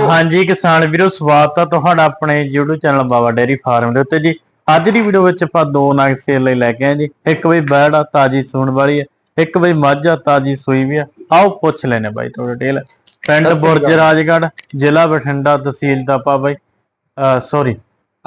ਹਾਂਜੀ ਕਿਸਾਨ ਵੀਰੋ ਸਵਾਗਤ ਆ ਤੁਹਾਡਾ ਆਪਣੇ YouTube channel Baba dairy farm ਦੇ ਉੱਤੇ ਜੀ। ਅੱਜ ਦੀ ਵੀਡੀਓ ਵਿੱਚ ਆਪਾਂ ਦੋ ਨਗ ਸੇਲ ਲਈ ਲੈ ਕੇ ਆਏ ਜੀ। ਇੱਕ ਬਈ ਬੈੜ ਆ ਤਾਜੀ ਸੂਣ ਵਾਲੀ ਆ ਇੱਕ ਬਈ ਮੱਝ ਆ ਤਾਜੀ ਸੂਈ ਵੀ ਆ। ਆਓ ਪੁੱਛ ਲੈਨੇ ਬਾਈ ਥੋੜਾ ਡਿਟੇਲ ਪਿੰਡ ਬੁਰਜ ਰਾਜਗੜ੍ਹ ਜ਼ਿਲ੍ਹਾ ਬਠਿੰਡਾ ਤਹਿਸੀਲ ਦਾ ਪਾ ਬਾਈ ਸੌਰੀ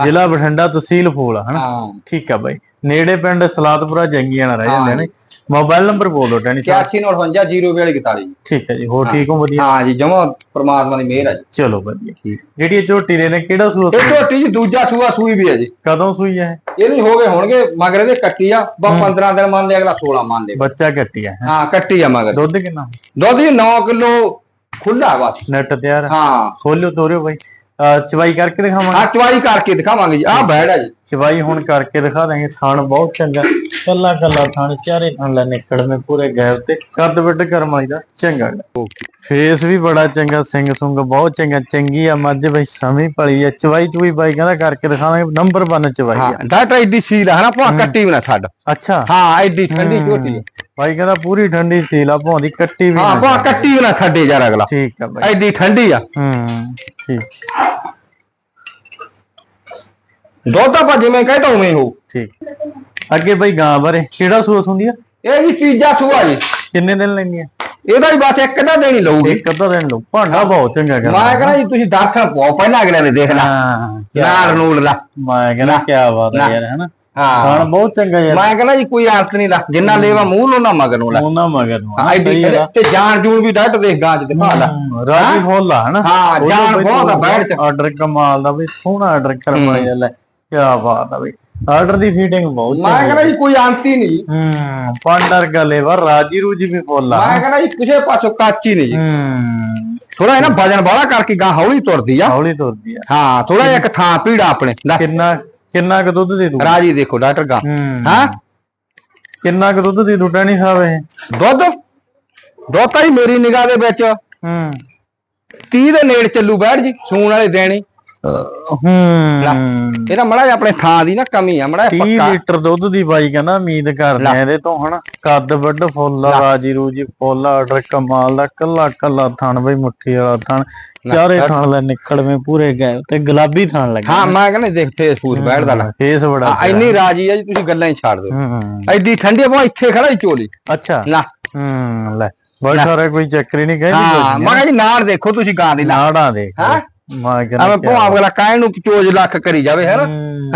ਜ਼ਿਲ੍ਹਾ ਬਠਿੰਡਾ ਤਹਿਸੀਲ ਫੂਲ ਆ ਹਨਾ? ਹਾਂ। ਠੀਕ ਆ ਬਾਈ। ਨੇੜੇ ਪਿੰਡ ਸਲਾਦਪੁਰਾ ਜੰਗੀਆਂ ਨਾਲ ਰਹਿ ਜਾਂਦੇ ਨੇ। ਮੋਬਾਈਲ ਨੰਬਰ ਬੋਲ ਦਿਓ ਟੈਨੀ ਸਾਹਿਬ। 8158 ਠੀਕ ਹੈ ਜੀ ਹੋਰ ਠੀਕ ਹੋ ਵਧੀਆ? ਹਾਂ ਜੀ ਜਮਾ ਪ੍ਰਮਾਤਮਾ ਦੀ ਮਿਹਰ ਹੈ ਜੀ। ਚਲੋ ਵਧੀਆ। ਠੀਕ। ਜਿਹੜੀ ਇਹ ਝੋਟੀ ਦੇ ਨੇ ਕਿਹੜਾ ਸੂਆ ਇਹ ਝੋਟੀ ਜੀ ਦੂਜਾ ਸੂਆ ਸੂਈ ਵੀ ਹੈ ਜੀ। ਕਦੋਂ ਸੂਈ ਹੈ ਇਹ? ਨਹੀਂ ਹੋ ਗਏ ਹੋਣਗੇ ਮਗਰ ਇਹਦੇ ਕੱਟੀ ਆ। ਬਾ 15 ਦਿਨ ਮੰਨ ਲਿਆ ਅਗਲਾ 16 ਮੰਨ ਲੇ ਬੱਚਾ ਕੱਟੀ ਹੈ? ਹਾਂ ਕੱਟੀ ਆ ਮਗਰ। ਦੁੱਧ ਕਿੰਨਾ? ਦੁੱਧ ਜੀ 9 ਕਿਲੋ ਖੁੱਲਾ ਬਸ ਨੈਟ ਤਿਆਰ ਹਾਂ। ਖੋਲਿਓ ਤੋਰਿਓ ਬਾਈ। ਚਵਾਈ ਕਰਕੇ ਦਿਖਾਵਾਂਗੇ। ਆ ਚਵਾਈ ਕਰਕੇ ਦਿਖਾਵਾਂਗੇ ਜੀ। ਆ ਬੈੜ ਆ ਜੀ। ਚਵਾਈ ਹੁਣ ਕਰਕੇ ਦਿਖਾ ਦਾਂਗੇ ਥਣ ਬਹੁਤ ਚੰਗਾ। ਕੱਲਾ ਕੱਲਾ ਥਣ ਚਾਰੇ ਥਣ ਲੈ ਨਿਕੜ ਮੇ ਪੂਰੇ ਗੈਪ ਤੇ। ਕੱਦ ਵੱਡ ਕਰਮ ਵਾਲੀ ਦਾ ਚੰਗਾ। ਫੇਸ ਵੀ ਬੜਾ ਚੰਗਾ ਸਿੰਘ ਸੁੰਗ ਬਹੁਤ ਚੰਗਾ ਚੰਗੀ ਆ ਮੱਝ ਬਈ ਸਮੀ ਪਲੀ ਆ। ਚਵਾਈ ਚੁਈ ਬਾਈ ਕਹਿੰਦਾ ਕਰਕੇ ਦਿਖਾਵਾਂਗੇ ਨੰਬਰ 1 ਚਵਾਈ ਆ। ਡਾਟਾ ਐਡੀ ਸੀਲ ਆ ਨਾ ਭਾ ਕੱਟੀ ਵੀ ਨਾ ਛੱਡ। ਅੱਛਾ। ਹਾਂ ਐਡੀ ਠੰਡੀ ਝੋਟੀ ਆ। ਬਾਈ ਕਹਿੰਦਾ ਪੂਰੀ ਠੰਡੀ ਸੀਲ ਆ ਭੌਂਦੀ ਕੱਟੀ ਵੀ ਹਾਂ ਨਾ ਭਾ ਕੱਟੀ ਵੀ ਨਾ ਛੱਡੇ ਯਾਰ ਅਗਲਾ। ਠੀਕ ਆ ਬਾਈ। ਐਡੀ ਠੰਡੀ ਆ। ਹੂੰ ਠੀਕ। ਦੁੱਧ ਆਪਾਂ ਜਿਵੇਂ ਕਹਿੰਦਾ ਉਵੇਂ ਹੋ। ਠੀਕ। ਅੱਗੇ ਬਈ ਗਾਂ ਬਾਰੇ ਕਿਹੜਾ ਸੂਸ ਹੁੰਦੀ ਆ? ਇਹ ਜੀ ਤੀਜਾ ਸੂਆ ਜੀ। ਕਿੰਨੇ ਦਿਨ ਲੈਂਦੀ ਆ? ਇਹਦਾ ਹੀ ਬਸ ਇੱਕ ਅੱਧਾ ਦੇਣੀ ਲਊਗੀ। ਇੱਕ ਅੱਧਾ ਦਿਨ ਲਓ ਭਾਂਡਾ ਬਹੁਤ ਚੰਗਾ ਕਰ ਮੈਂ ਕਹਿੰਦਾ ਜੀ ਤੁਸੀਂ ਦਰਸ਼ਨ ਪਾਓ ਪਹਿਲਾਂ ਅਗਲੇ ਨੇ ਦੇਖ ਲੈ। ਹਾਂ ਨਾਰ ਨੂਲ ਲਾ ਮੈਂ ਕਹਿੰਦਾ ਕੀ ਬਾਤ ਹੈ ਯਾਰ ਹਨਾ? ਹਾਂ। ਖਾਣ ਬਹੁਤ ਚੰਗਾ ਯਾਰ। ਮੈਂ ਕਹਿੰਦਾ ਜੀ ਕੋਈ ਅੰਤ ਨਹੀਂ ਲਾ। ਜਿੰਨਾ ਲੈਵਾ ਮੂੰਹ ਨੂੰ ਨਾ ਮਗਰ ਨੂੰ ਲਾ। ਉਹਨਾਂ ਮਗਰ ਨੂੰ। ਹਾਂ ਐਡੀ। ਤੇ ਜਾਨ ਜੂਨ ਵੀ ਡੱਟ ਦੇਖ ਗਾਂ ਚ ਦਿਖਾ ਲਾ ਰਾਜੀ ਆ ਹਨਾ। ਹਾਂ, ਜਾਨ ਬਹੁਤ ਆ ਬੈਠ ਚ। ਆਰਡਰ ਕਮਾਲ ਦਾ ਬਈ ਸੋਹਣਾ ਆਰਡਰ ਕਰਵਾਇਆ ਜਾਂਦਾ ਕੀ ਬਾਤ ਆ ਬਈ ਆਰਡਰ ਦੀ ਫੀਟਿੰਗ ਬਹੁਤ ਮੈਂ ਚੰਗੀ ਕਹਿੰਦਾ ਜੀ ਕੋਈ ਹੀ ਨਹੀਂ। ਹੂੰ ਪਾਂਡਰ ਗਲੇ ਵਾ ਰਾਜੀ ਰੂਜੀ ਵੀ ਫੁੱਲ ਆ। ਮੈਂ ਕਹਿੰਦਾ ਜੀ ਕਿਸੇ ਪਾਸੋਂ ਕਾਚੀ ਨਹੀਂ। ਜੀ ਹੂੰ ਥੋੜਾ ਇਹਨਾਂ ਵਜਨ ਬਾਹਲਾ ਕਰਕੇ ਗਾਂ ਹੌਲੀ ਤੁਰਦੀ ਆ। ਹੌਲੀ ਤੁਰਦੀ ਆ। ਹਾਂ ਥੋੜਾ ਜਿਹਾ ਇੱਕ ਥਾਂ ਪੀੜਾ ਆਪਣੇ। ਲੈ, ਕਿੰਨਾ ਕਿੰਨਾ ਕੁ ਦੁੱਧ ਦੇ ਦੂ? ਰਾਜੀ ਦੇਖੋ ਡਾਕਟਰ ਗਾਂ। ਹੂੰ। ਹਾਂ? ਕਿੰਨਾ ਕੁ ਦੁੱਧ ਦੇ ਦੂ ਟੈਣੀ ਸਾਹਿਬ ਇਹ? ਦੁੱਧ? ਦੁੱਧ ਤਾਂ ਜੀ ਮੇਰੀ ਨਿਗਾਹ ਦੇ ਵਿੱਚ। ਹੂੰ। 30 ਦੇ ਨੇੜੇ ਚੱਲੂ ਬੈਠ ਜੀ ਸੂਣ ਵਾਲੇ ਦੇਣੀ ਹੂੰ। ਇਹਦਾ ਮੜਾ ਜਿਹਾ ਆਪਣੇ ਥਾਂ ਦੀ ਨਾ ਕਮੀ ਆ ਮੜਾ 30 ਪੱਕਾ। ਲੀਟਰ ਦੁੱਧ ਦੀ ਬਾਈ ਕਹਿੰਦਾ ਉਮੀਦ ਕਰਦੇ ਆ ਇਹਦੇ ਤੋਂ ਹਨਾ। ਕੱਦ ਵੱਡ ਫੁੱਲ ਰਾਜੀ ਰੂਜੀ ਫੁੱਲ ਆਰਡਰ ਕਮਾਲ ਦਾ ਕੱਲਾ ਕੱਲਾ ਥਣ ਬਈ ਮੁੱਠੀ ਵਾਲਾ ਥਣ। ਚਾਰੇ ਥਣ ਲੈ ਨਿਕਲਵੇਂ ਪੂਰੇ ਗਏ ਤੇ ਗੁਲਾਬੀ ਥਣ ਲੱਗੇ ਹਾਂ ਮੈਂ ਕਹਿੰਦਾ ਦੇਖ ਫੇਸ ਫੂਸ ਬੈਠਦਾ ਲੈ। ਫੇਸ ਬੜਾ ਆ, ਇੰਨੀ ਰਾਜੀ ਆ ਜੀ ਤੁਸੀਂ ਗੱਲਾਂ ਹੀ ਛੱਡ ਦਿਓ। ਐਡੀ ਠੰਡੀ ਆ ਇੱਥੇ ਖੜਾ ਹੀ ਚੋਲੀ। ਅੱਛਾ। ਨਾ ਹੂੰ ਲੈ। ਬੜਾ ਸਾਰਾ ਕੋਈ ਚੱਕਰ ਹੀ ਨਹੀਂ ਕਹਿੰਦੀ ਹਾਂ ਮੈਂ ਕਿਹਾ ਜੀ ਨਾੜ ਦੇਖੋ ਤੁਸੀਂ ਗਾਂ ਦੀ ਨਾੜਾਂ ਦੇਖ। ਹਾਂ? ਮੈਂ ਐਵੇਂ ਕਹਿੰਦਾ ਭੋਂ ਅਗਲਾ ਕਾਇਨ ਨੂੰ ਚੋਜ ਲੱਖ ਕਰੀ ਜਾਵੇ ਹੈ। ਨਾ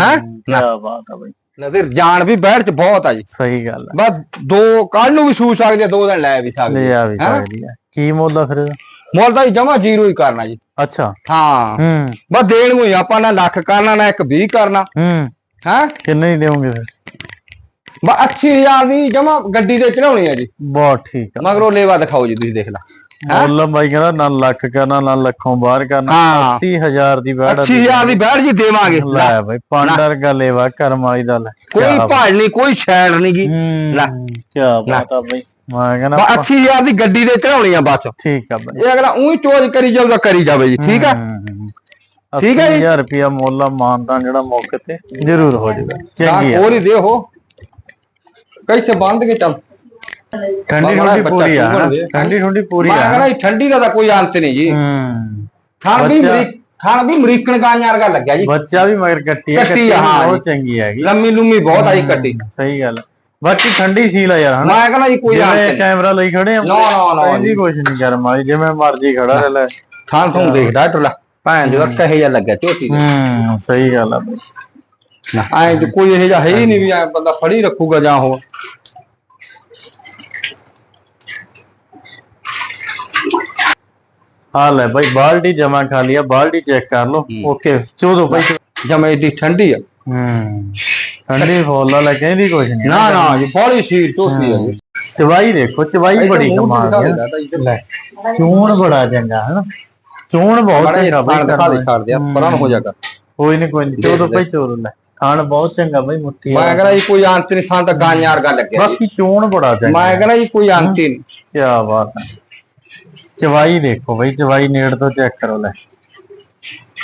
ਹੈਂ? ਕੀ ਬਾਤ ਆ ਬਈ। ਨਜ਼ਰ ਜਾਨ ਵੀ ਬੈਠ ਚ ਬਹੁਤ ਆ ਜੀ। ਸਹੀ ਗੱਲ ਆ। ਬਸ ਦੋ ਕੱਲ ਨੂੰ ਵੀ ਸੂ ਸਕਦੇ ਆ, ਦੋ ਦਿਨ ਲੈ ਵੀ ਸਕਦੇ ਲੈ ਆ। ਆ ਵੀ ਹੈਂ? ਸਕਦੀ ਆ। ਕੀ ਮੁੱਲ ਆ ਫਿਰ ਇਹਦਾ? ਮੁੱਲ ਤਾਂ ਜਮਾ ਜ਼ੀਰੋ ਹੀ ਕਰਨਾ ਜੀ। ਅੱਛਾ। ਹਾਂ। ਹੂੰ। ਬਸ ਦੇਣ ਨੂੰ ਹੀ ਆਪਾਂ ਨਾ ਲੱਖ ਕਰਨਾ ਨਾ ਇੱਕ 20 ਕਰਨਾ। ਹੂੰ। ਹੈ? ਕਿੰਨੇ ਹੀ ਦੇਵੋਗੇ ਫਿਰ? ਬਸ 80000 ਦੀ ਜਮਾ ਗੱਡੀ ਤੇ ਚੜਾਉਣੀ ਆ ਜੀ। ਬਹੁਤ ਠੀਕ ਆ। ਮਗਰੋਂ ਲੇਵਾ ਦਿਖਾਓ ਜੀ ਤੁਸੀਂ ਦੇਖ ਲਾ। ਮੁੱਲ ਬਾਈ ਕਹਿੰਦਾ ਨਾ ਲੱਖ ਕਰਨਾ ਨਾ ਲੱਖੋਂ ਬਾਹਰ ਕਰਨਾ। ਹਾਂ। 80000 ਦੀ ਬੈੜ 80000 ਦੀ ਬੈਠ ਜੀ ਦੇਵਾਂਗੇ। ਲੈ ਬਾਈ ਪਾਂਡਰ ਗਲੇ ਵਾ ਕਰਮ ਵਾਲੀ ਦਾ ਲੈ ਕੋਈ ਭਾੜ ਨਹੀਂ ਕੋਈ ਛੈੜ ਨਹੀਂ ਗੀ। ਲੈ। ਕੀ ਬਾਤ ਆ ਬਾਈ। ਮੈਂ ਕਹਿੰਦਾ ਬਸ 80000 ਦੀ ਗੱਡੀ ਤੇ ਚੜਾਉਣੀ ਆ ਬਸ। ਠੀਕ ਆ ਬਾਈ। ਇਹ ਅਗਲਾ ਉਹੀ ਚੋਜ ਕਰੀ ਜਾਊਗਾ ਕਰੀ ਜਾਵੇ ਜੀ ਠੀਕ ਆ? ਠੀਕ ਹੈ ਜੀ। 80000 ਰੁਪਿਆ ਮੁੱਲ ਆ ਮਾਨਤਾ ਜਿਹੜਾ ਮੌਕੇ ਤੇ ਜ਼ਰੂਰ ਹੋ ਜਾਊਗਾ। ਤਾਂ ਚੰਗੀ ਆ। ਹੀ ਦੇ ਹੋ ਕੈਸੇ ਬੰਦ ਕੇ ਚੱਲ। ਠੰਡੀ ਠੰਡੀ ਪੂਰੀ ਆ। ਠੰਡੀ ਠੰਡੀ ਪੂਰੀ ਮੈਂ ਆ ਕਹਿੰਦਾ ਜੀ ਠੰਡੀ ਦਾ ਤਾਂ ਕੋਈ ਅੰਤ ਨਹੀਂ ਜੀ। ਹੂੰ। ਖਾਣ ਵੀ ਖਾਣ ਵੀ ਅਮਰੀਕਨ ਗਾਂ ਵਰਗਾ ਲੱਗਿਆ ਜੀ। ਬੱਚਾ ਵੀ ਮਗਰ ਕੱਟੀ ਆ ਕੱਟੀ ਹਾਂ ਬਹੁਤ ਚੰਗੀ ਹੈਗੀ। ਲੰਮੀ ਲੁੰਮੀ ਬਹੁਤ ਆਈ ਕੱਟੀ। ਸਹੀ ਗੱਲ। ਬਾਕੀ ਠੰਡੀ ਸੀਲ ਆ ਯਾਰ ਮੈਂ ਕਹਿੰਦਾ ਜੀ ਕੋਈ ਅੰਤ ਨਹੀਂ। ਕੈਮਰਾ ਲਈ ਖੜੇ ਆ ਨਾ, ਨਾ, ਨਾ ਇਹਦੀ ਜੀ। ਕੁਛ ਨਹੀਂ ਕਰਮ ਵਾਲੀ ਜਿਵੇਂ ਮਰਜ਼ੀ ਖੜਾ ਰਹਿ ਲੈ। ਥਾਂ ਥੂੰ ਦੇਖਦਾ ਟੁੱਲਾ ਭੈਣ ਜਿਹੜਾ ਕਹੇ ਜਾ ਲੱਗਿਆ ਝੋਟੀ ਦੇ। ਹੂੰ ਸਹੀ ਗੱਲ ਆ। ਐਂ ਤੇ ਕੋਈ ਇਹ ਜਿਹਾ ਹੈ ਹੀ ਨਹੀਂ ਵੀ ਬੰਦਾ ਫੜੀ ਰੱਖੂਗਾ ਜਾਂ ਉਹ ਹਾਂ ਲੈ ਬਾਈ ਬਾਲਟੀ ਜਮਾ ਖਾ ਲਿਆ ਬਾਲਟੀ ਚੈੱਕ ਕਰ ਲਓ। ਓਕੇ ਚੋਦੋ ਬਾਈ? ਜਮੇ ਏਡੀ ਠੰਡੀ ਆ। ਹੂੰ। ਠੰਡੀ ਫੋਲਾ ਲੈ ਕਹਿੰਦੀ ਕੁਛ ਨਹੀਂ ਨਾ ਨਾ ਜੀ ਬੜੀ ਸੀਰ ਝੋਟੀ ਆ ਚਵਾਈ ਦੇਖੋ ਚਵਾਈ ਬੜੀ ਕਮਾਲ ਦੀ। ਲੈ ਚੂਣ ਬੜਾ ਚੰਗਾ ਹਨਾ? ਚੂਣ ਬਹੁਤ ਚੰਗਾ ਦੇ ਛੱਡ ਦਿਆ ਪਰਾਂ ਨੂੰ ਹੋ। ਜਾਗਾ ਕੋਈ ਨਹੀਂ ਕੋਈ ਨਹੀਂ ਚੋਦੋ ਬਾਈ ਚੋਦੋ ਲੈ। ਖਾਣ ਬਹੁਤ ਚੰਗਾ ਬਾਈ ਮੁੱਠੀ ਮੈਂ। ਕਹਿੰਦਾ ਜੀ ਕੋਈ ਅੰਤ ਨਹੀਂ ਥਾਂ ਤਾਂ ਗਾਂ ਯਾਰ ਗਾ ਲੱਗਿਆ ਬਾਕੀ ਚੂਣ ਬੜਾ ਚੰਗਾ। ਮੈਂ ਕਹਿੰਦਾ ਜੀ ਕੋਈ ਅੰਤ ਹੀ ਨਹੀਂ ਕੀ ਬਾਤ ਹੈ। ਚਵਾਈ ਦੇਖੋ ਬਈ ਚਵਾਈ ਨੇੜ ਤੋਂ ਚੈੱਕ ਕਰੋ ਲੈ।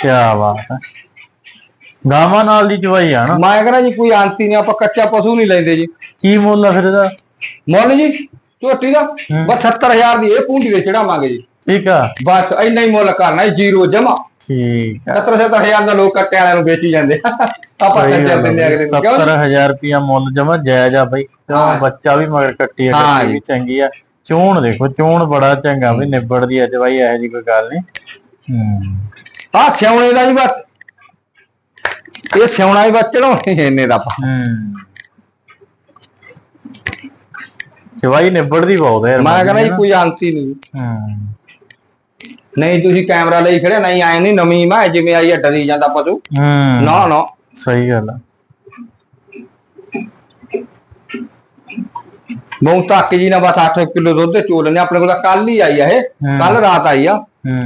ਕੀ ਬਾਤ ਹੈ ਗਾਵਾਂ ਨਾਲ ਦੀ ਚਵਾਈ ਆ ਨਾ। ਮੈਂ ਕਹਿੰਦਾ ਜੀ ਕੋਈ ਹੀ ਨਹੀਂ ਆਪਾਂ ਕੱਚਾ ਪਸ਼ੂ ਨਹੀਂ ਲੈਂਦੇ ਜੀ। ਕੀ ਮੁੱਲ ਆ ਫਿਰ ਇਹਦਾ? ਮੁੱਲ ਜੀ ਝੋਟੀ ਦਾ? ਬਸ 70000 ਦੀ ਇਹ ਪੂੰਡੀ ਦੇ ਚੜਾਵਾਂਗੇ ਜੀ। ਠੀਕ ਆ। ਬਸ ਇੰਨਾ ਹੀ ਮੁੱਲ ਕਰਨਾ ਜੀਰੋ ਜਮਾ। ਠੀਕ ਆ। 70 ਹਜ਼ਾਰ ਦਾ ਲੋਕ ਕੱਟੇ ਵਾਲਿਆਂ ਨੂੰ ਵੇਚੀ ਜਾਂਦੇ ਆਪਾਂ ਕੱਟੇ ਦਿੰਦੇ ਅਗਲੇ ਨੂੰ ਕਿਉਂ? 70000 ਰੁਪਿਆ ਮੁੱਲ ਜਮਾ ਜਾਇਜ਼ ਆ ਬਈ। ਬੱਚਾ ਵੀ ਮਗਰ ਕੱਟੀ ਆ ਵੀ ਚੰਗੀ ਆ। ਚੋਣ ਦੇਖੋ ਚੋਣ ਬੜਾ ਚੰਗਾ ਵੀ ਨਿਬੜਦੀ ਆ ਜਵਾਈ ਇਹੋ ਜੀ ਕੋਈ ਗੱਲ ਨਹੀਂ। ਹੂੰ। ਆ ਸਿਉਣੇ ਦਾ ਜੀ ਬਸ। ਇਹ ਸਿਉਣਾ ਹੀ ਬਸ ਚੜਾਉਣੇ ਇੰਨੇ ਦਾ ਆਪਾਂ। ਹੂੰ। ਜਵਾਈ ਨਿਬੜਦੀ ਬਹੁਤ ਹੈ ਮੈਂ ਕਹਿੰਦਾ ਜੀ ਕੋਈ ਅੰਤ ਹੀ ਨਹੀਂ। ਹੂੰ। ਨਹੀਂ ਤੁਸੀਂ ਕੈਮਰਾ ਲਈ ਖੜੇ ਨਹੀਂ ਆਏ ਨਹੀਂ ਨਵੀਂ ਮੈਂ ਜਿਵੇਂ ਆਈ ਆ ਡਰੀ ਜਾਂਦਾ ਪਸ਼ੂ। ਹੂੰ। ਨਾ ਨਾ। ਸਹੀ ਗੱਲ ਆ। ਬਹੁਤ ਤੱਕ ਜੀ ਨਾ ਬਸ 8 ਕਿਲੋ ਦੁੱਧ ਚੋ ਲੈਣੇ ਆਪਣੇ ਕੋਲ ਤਾਂ ਕੱਲ ਹੀ ਆਈ ਆ ਇਹ। ਕੱਲ ਰਾਤ ਆਈ ਆ।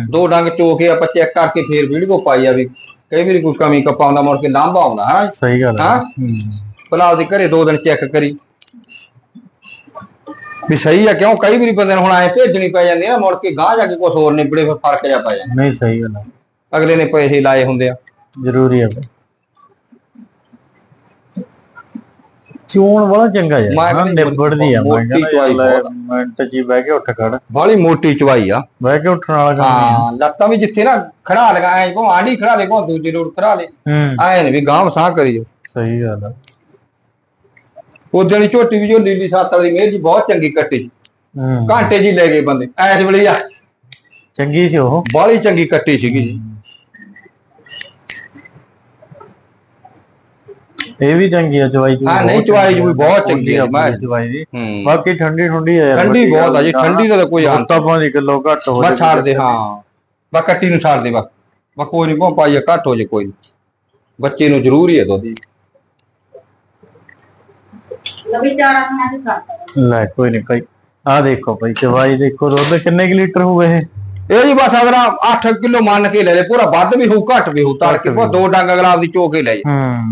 ਦੋ ਡੰਗ ਚੋ ਕੇ ਆਪਾਂ ਚੈੱਕ ਕਰਕੇ ਫੇਰ ਵੀਡੀਓ ਪਾਈ ਆ ਵੀ ਕਈ ਵਾਰੀ ਕੋਈ ਕਮੀ ਕਪਾਉਂਦਾ ਮੁੜ ਕੇ ਲਾਂਭਾ ਆਉਂਦਾ ਹਾਂ ਸਹੀ ਗੱਲ ਹਾਂ? ਭਲਾ ਉਹਦੇ ਘਰੇ ਦੋ ਦਿਨ ਚੈੱਕ ਕਰੀ। ਵੀ ਸਹੀ ਆ ਕਿਉਂ? ਕਈ ਵਾਰੀ ਬੰਦੇ ਨੂੰ ਹੁਣ ਐ ਭੇਜਣੀ ਪੈ ਜਾਂਦੀ ਆ ਮੁੜ ਕੇ ਗਾਂ ਜਾ ਕੇ ਕੁਝ ਹੋਰ ਨਿਬੜੇ ਫਿਰ ਫ਼ਰਕ ਜਾ ਪੈ ਜਾਂਦਾ। ਨਹੀਂ ਸਹੀ ਗੱਲ ਅਗਲੇ ਨੇ ਪੈਸੇ ਲਾਏ ਹੁੰਦੇ ਆ। ਜ਼ਰੂਰੀ ਆ। ਚੋਣ ਵਾਲਾ ਚੰਗਾ ਯਾਰ ਮੈਂ ਹਾਂ, ਕਹਿੰਦਾ ਨਿਬੜਦੀ ਆ। ਮੈਂ ਮੋਟੀ ਚਵਾਈ ਬਹੁਤ ਆ। ਮਿੰਟ ਜੀ ਬਹਿ ਕੇ ਉੱਠ ਖੜ। ਬਾਹਲੀ ਮੋਟੀ ਚਵਾਈ ਆ। ਬਹਿ ਕੇ ਉੱਠਣ ਵਾਲਾ ਕੰਮ ਨਹੀਂ ਹਾਂ ਲੱਤਾਂ ਵੀ ਜਿੱਥੇ ਨਾ ਖੜਾ ਲਗਾ ਐ ਕੋ ਆਂਢੀ ਖੜਾ ਲੈ ਕੋ ਦੂਜੀ ਰੋਡ ਖੜਾ ਲੈ ਹੂੰ। ਐ ਨੇ ਵੀ ਗਾਂਵ ਸਾਹ ਕਰੀ ਜੋ ਸਹੀ ਗੱਲ ਆ। ਉਹ ਜਿਹੜੀ ਝੋਟੀ ਵੀ ਜੋ ਲੀਲੀ ਸਾਤਰ ਦੀ ਮੇਰ ਜੀ ਬਹੁਤ ਚੰਗੀ ਕੱਟੀ। ਹੂੰ। ਘੰਟੇ ਜੀ ਲੈ ਗਏ ਬੰਦੇ ਐਸ ਵੇਲੇ ਆ। ਚੰਗੀ ਸੀ ਉਹ। ਬਾਹਲੀ ਚੰਗੀ ਕੱਟੀ ਸੀਗੀ ਜੀ। ਇਹ ਵੀ ਚੰਗੀ ਆ ਚਵਾਈ ਚੂਈ ਹਾਂ, ਨਹੀਂ, ਬਹੁਤ ਚਵਾਈ ਚੂਈ ਬਹੁਤ ਚੰਗੀ ਆ, ਮੈਂ ਚਵਾਈ ਦੀ? ਹੂੰ। ਬਾਕੀ ਠੰਡੀ ਠੰਡੀ ਆ ਯਾਰ ਠੰਡੀ ਬਹੁਤ ਆ ਜੀ ਠੰਡੀ ਦਾ ਤਾਂ ਕੋਈ ਅੰਤ ਤਾਂ ਭਾਵੇਂ ਕਿਲੋ ਘੱਟ ਹੋ ਬਸ ਛੱਡ ਦੇ ਹਾਂ। ਬਸ ਕੱਟੀ ਨੂੰ ਛੱਡ ਦੇ ਬਸ। ਬਸ ਕੋਈ ਨਹੀਂ ਪਾਈਏ ਘੱਟ ਹੋ ਜੇ ਕੋਈ। ਬੱਚੇ ਨੂੰ ਜ਼ਰੂਰੀ ਹੈ ਦੁੱਧ। ਲਵੀ ਚਾਰ ਆਪਣਾ ਦੇ ਸਾਥ ਲੈ ਕੋਈ ਨਹੀਂ ਭਾਈ। ਆ ਦੇਖੋ ਭਾਈ ਚਵਾਈ ਦੇਖੋ ਦੁੱਧ ਕਿੰਨੇ ਕੁ ਲੀਟਰ ਹੋਵੇ ਇਹ? ਇਹ ਜੀ ਬਸ ਅਗਰ 8 ਕਿਲੋ ਮੰਨ ਕੇ ਲੈ ਲੈ ਪੂਰਾ ਵੱਧ ਵੀ ਹੋਊ ਘੱਟ ਵੀ ਹੋਊ ਤੜਕੇ ਪਾ ਦੋ ਡੰਗ ਅਗਲਾ ਆਪਦੀ ਚੋ ਕੇ ਲੈ ਜਾ।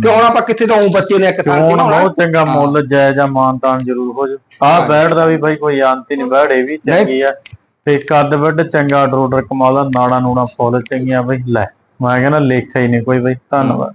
ਤੇ ਹੁਣ ਆਪਾਂ ਕਿੱਥੇ ਤੋਂ ਬੱਚੇ ਨੇ ਇੱਕ ਥਾਂ ਤੇ ਬਹੁਤ ਚੰਗਾ ਮੁੱਲ ਜਾਇਜ਼ ਆ ਮਾਨਤਾਨ ਜ਼ਰੂਰ ਹੋ ਜਾ ਆ ਦਾ ਵੀ ਭਾਈ ਕੋਈ ਹੀ ਨਹੀਂ ਬੈੜ ਇਹ ਵੀ ਚੰਗੀ ਆ। ਤੇ ਕੱਦ ਵੱਡ ਚੰਗਾ ਡਰੋਡਰ ਕਮਾਲ ਦਾ ਨਾੜਾ ਨੂੜਾ ਫੁੱਲ ਚੰਗੀਆਂ ਬਈ ਲੈ। ਮੈਂ ਕਹਿੰਦਾ ਲੇਖਾ ਹੀ ਨਹੀਂ ਕੋਈ ਬਈ ਧੰਨਵਾਦ।